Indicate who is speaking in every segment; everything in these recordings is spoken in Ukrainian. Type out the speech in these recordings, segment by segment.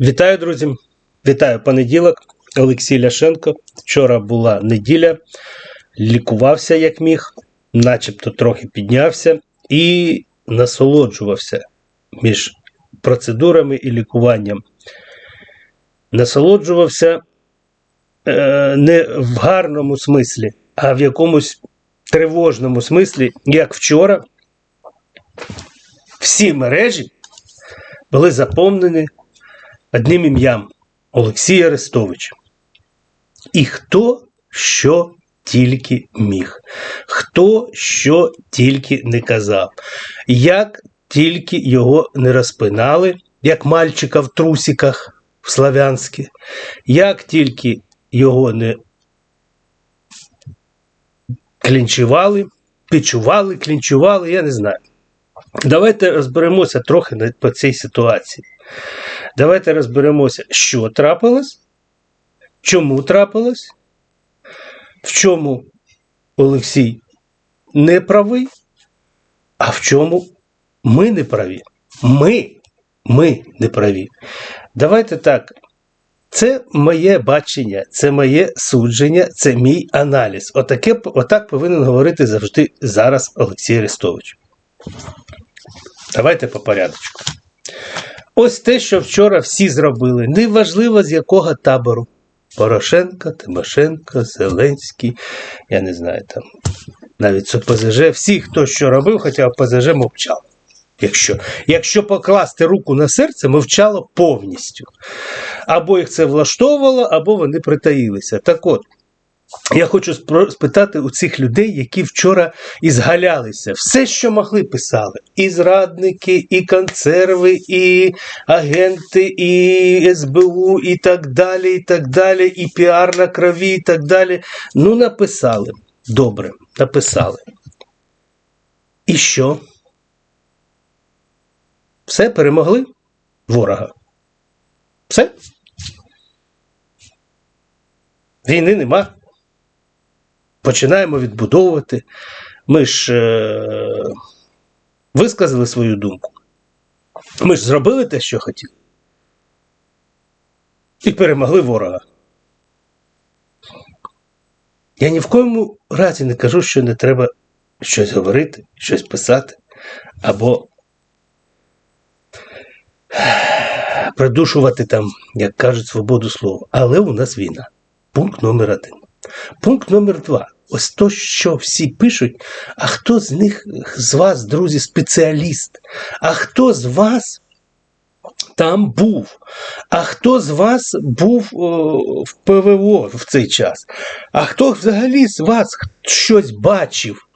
Speaker 1: Вітаю, друзі! Вітаю понеділок. Олексій Ляшенко. Вчора була неділя, лікувався як міг, начебто трохи піднявся і насолоджувався між процедурами і лікуванням. Насолоджувався е, не в гарному смислі, а в якомусь тривожному смислі, як вчора. Всі мережі були заповнені одним ім'ям Олексій Арестович. І хто що тільки міг, хто що тільки не казав, як тільки його не розпинали, як мальчика в трусиках в Славянське, як тільки його не клінчували, печували, клінчували, я не знаю. Давайте розберемося трохи по цій ситуації. Давайте розберемося, що трапилось, чому трапилось, в чому Олексій не правий, а в чому ми не праві. Ми, ми не праві. Давайте так. Це моє бачення, це моє судження, це мій аналіз. Отаке, отак повинен говорити завжди зараз Олексій Арестович. Давайте по порядочку. Ось те, що вчора всі зробили, неважливо з якого табору. Порошенко, Тимошенко, Зеленський, я не знаю там. Навіть з ОПЗЖ, всі, хто що робив, хоча ОПЗЖ мовчав. Якщо, якщо покласти руку на серце, мовчало повністю. Або їх це влаштовувало, або вони притаїлися. Так от, я хочу спитати у цих людей, які вчора ізгалялися. Все, що могли, писали. І зрадники, і консерви, і агенти, і СБУ, і так далі, і так далі, і піар на крові, і так далі. Ну, написали. Добре, написали. І що? Все, перемогли ворога. Все? Війни нема починаємо відбудовувати. Ми ж е- висказали свою думку. Ми ж зробили те, що хотіли. І перемогли ворога. Я ні в коєму разі не кажу, що не треба щось говорити, щось писати, або придушувати там, як кажуть, свободу слова. Але у нас війна. Пункт номер один. Пункт номер два. Ось то, що всі пишуть, а хто з них, з вас, друзі, спеціаліст? А хто з вас там був? А хто з вас був о, в ПВО в цей час? А хто взагалі з вас щось бачив?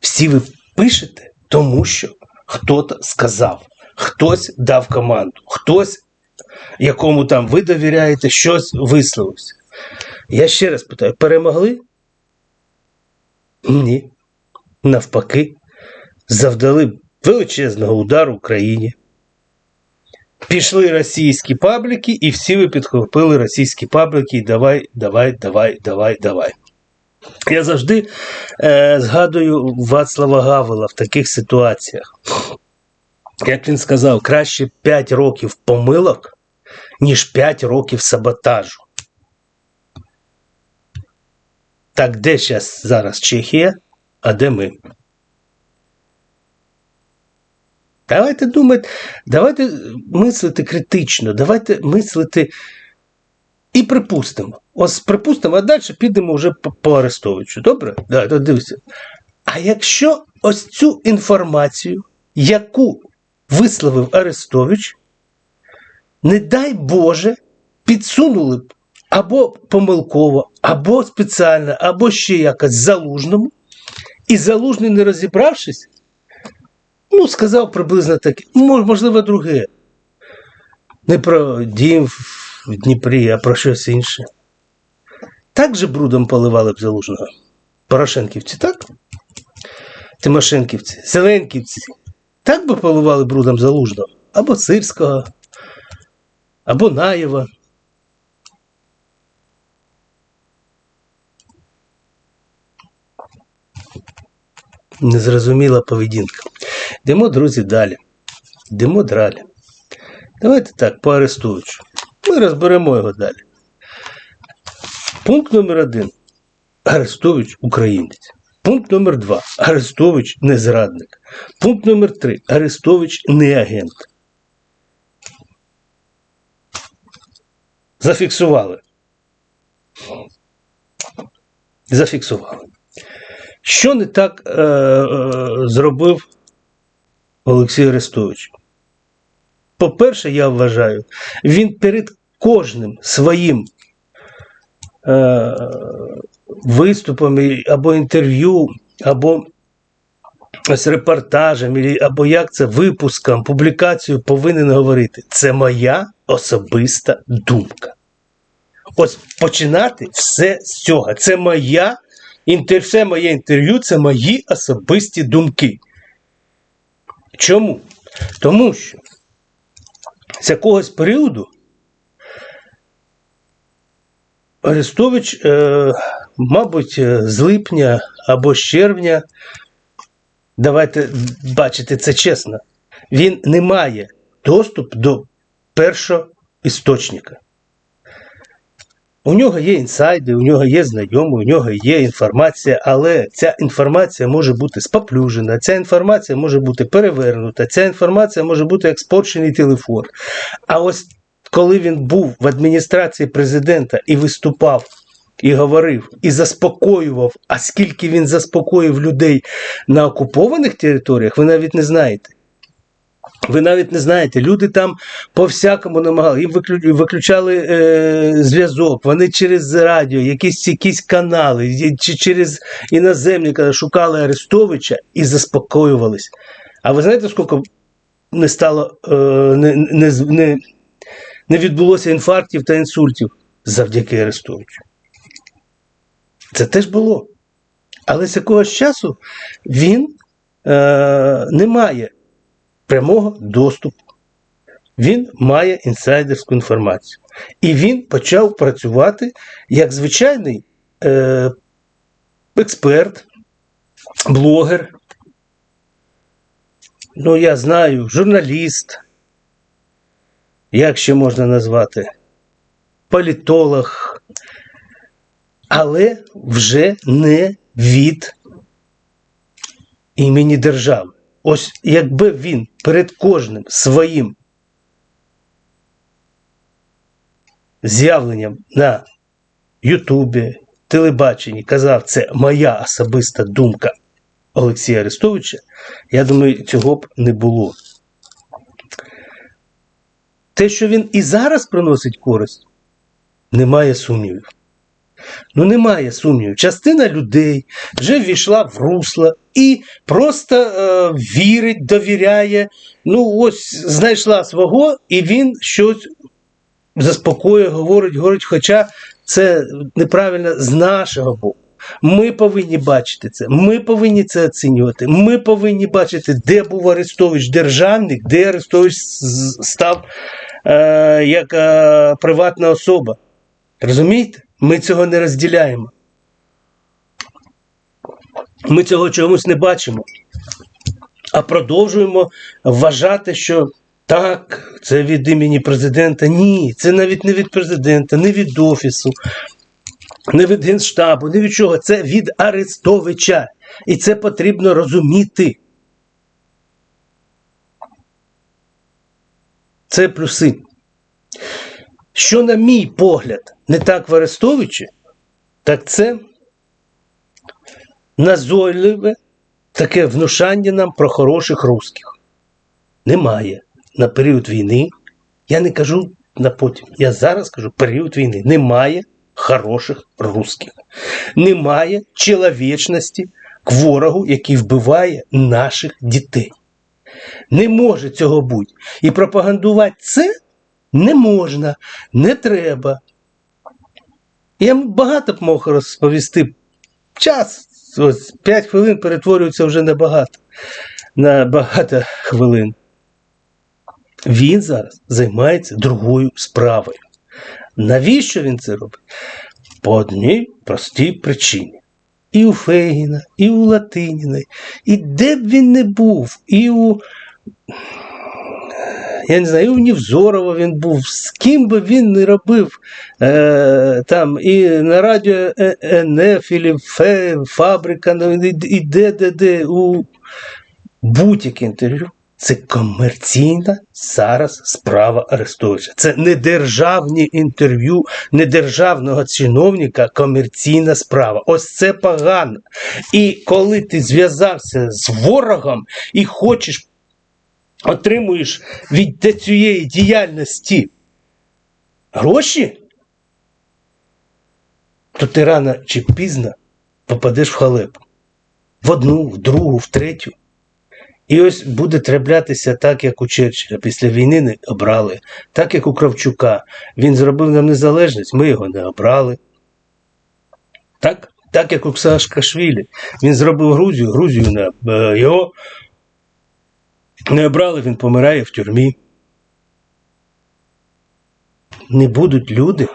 Speaker 1: Всі ви пишете, тому що хтось сказав, хтось дав команду, хтось, якому там ви довіряєте, щось висловився. Я ще раз питаю: перемогли? Ні. Навпаки, завдали величезного удару Україні. Пішли російські пабліки, і всі ви підхопили російські пабліки, і давай, давай, давай, давай, давай. Я завжди е, згадую Вацлава Гавела в таких ситуаціях. Як він сказав, краще 5 років помилок, ніж 5 років саботажу. Так де зараз зараз Чехія, а де ми? Давайте думати, давайте мислити критично, давайте мислити і припустимо. Ось припустимо, а далі підемо вже по, Арестовичу. Добре? Да, то. А якщо ось цю інформацію, яку висловив Арестович, не дай Боже, підсунули б або помилково, або спеціально, або ще якось залужному, і залужний, не розібравшись, ну, сказав приблизно таке, можливо, друге. Не про дім в Дніпрі, а про щось інше. Так же брудом поливали б залужного. Порошенківці, так? Тимошенківці, Зеленківці. Так би поливали брудом залужного. Або Сирського, або Наєва. Незрозуміла поведінка. Йдемо, друзі, далі. Йдемо далі. Давайте так, по Арестовичу. Ми розберемо його далі. Пункт номер один. Арестович українець. Пункт номер два. Арестович не зрадник. Пункт номер три. Арестович не агент. Зафіксували. Зафіксували. Що не так е, е, зробив Олексій Арестович? По-перше, я вважаю, він перед кожним своїм е, виступом або інтерв'ю, або ось репортажем, або як це, випуском, публікацією повинен говорити. Це моя особиста думка. Ось починати все з цього. Це моя інтер... все моє інтерв'ю, це мої особисті думки. Чому? Тому що з якогось періоду Арестович, е, мабуть, е, з липня або з червня, давайте бачити це чесно, він не має доступ до першого істочника. У нього є інсайди, у нього є знайомі, у нього є інформація, але ця інформація може бути споплюжена, ця інформація може бути перевернута, ця інформація може бути як спорчений телефон. А ось коли він був в адміністрації президента і виступав, і говорив, і заспокоював, а скільки він заспокоїв людей на окупованих територіях, ви навіть не знаєте. Ви навіть не знаєте, люди там по-всякому намагали, їм виключали е, зв'язок, вони через радіо, якісь, якісь канали, чи через іноземника шукали Арестовича і заспокоювались. А ви знаєте, скільки не стало, е, не, не, не відбулося інфарктів та інсультів завдяки Арестовичу? Це теж було. Але з якогось часу він е, не має прямого доступу. Він має інсайдерську інформацію. І він почав працювати як звичайний е, експерт, блогер. Ну, я знаю, журналіст, як ще можна назвати, політолог, але вже не від імені держави. Ось якби він перед кожним своїм з'явленням на Ютубі, телебаченні казав, це моя особиста думка Олексія Арестовича, я думаю, цього б не було. Те, що він і зараз приносить користь, немає сумнівів. Ну, немає сумнівів. Частина людей вже ввійшла в русло і просто е, вірить, довіряє. Ну, ось знайшла свого, і він щось заспокоює, говорить, говорить, хоча це неправильно з нашого боку. Ми повинні бачити це, ми повинні це оцінювати. Ми повинні бачити, де був Арестович державник, де Арестович став е, як е, приватна особа. Розумієте? Ми цього не розділяємо. Ми цього чомусь не бачимо. А продовжуємо вважати, що так, це від імені президента. Ні, це навіть не від президента, не від офісу, не від Генштабу, не від чого. Це від Арестовича. І це потрібно розуміти. Це плюси. Що, на мій погляд, не так в Арестовичі, так це назойливе таке внушання нам про хороших русських. Немає на період війни. Я не кажу на потім. Я зараз кажу період війни. Немає хороших русських. Немає чоловічності к ворогу, який вбиває наших дітей. Не може цього бути. І пропагандувати це не можна, не треба. Я багато б мог розповісти. Час, ось 5 хвилин перетворюється вже на багато, на багато хвилин. Він зараз займається другою справою. Навіщо він це робить? По одній простій причині. І у Фейгіна, і у Латиніної, і де б він не був, і у Я не знаю, і у Нівзорова він був, з ким би він не робив е, там і на радіо Е- НФ, і Фе, Фабрика, ну, і, де, де, де, у будь-яке інтерв'ю. Це комерційна зараз справа Арестовича. Це не державні інтерв'ю, не державного чиновника, комерційна справа. Ось це погано. І коли ти зв'язався з ворогом і хочеш, отримуєш від цієї діяльності гроші, то ти рано чи пізно попадеш в халепу. В одну, в другу, в третю. І ось буде траплятися так, як у Черчилля. Після війни не обрали, так як у Кравчука. Він зробив нам незалежність, ми його не обрали. Так, так як у Саакашвілі. Він зробив Грузію, Грузію не е, його не обрали, він помирає в тюрмі. Не будуть люди.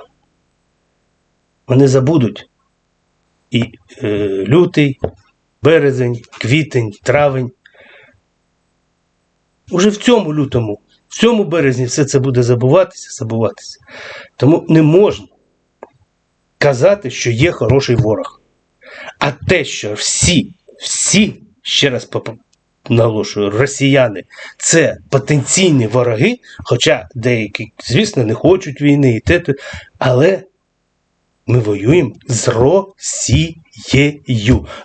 Speaker 1: Вони забудуть. І е, лютий, березень, квітень, травень. Уже в цьому лютому, в цьому березні все це буде забуватися, забуватися. Тому не можна казати, що є хороший ворог. А те, що всі, всі, ще раз наголошую, росіяни це потенційні вороги, хоча деякі, звісно, не хочуть війни і те, але ми воюємо з Росією.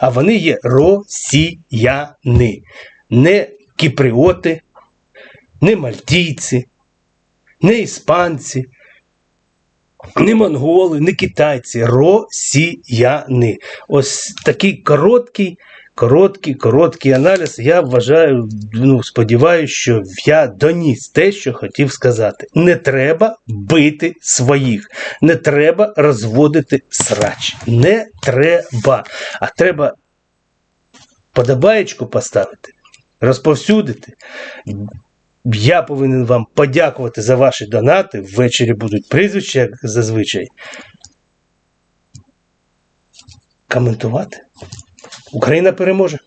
Speaker 1: А вони є росіяни, не кіпріоти, не мальтійці, не іспанці, не монголи, не китайці, росіяни. Ось такий короткий, короткий, короткий аналіз. Я вважаю, ну, сподіваюся, що я доніс те, що хотів сказати. Не треба бити своїх, не треба розводити срач. Не треба. А треба подобаєчку поставити, розповсюдити. Я повинен вам подякувати за ваші донати. Ввечері будуть прізвища, як зазвичай. Коментувати. Україна переможе.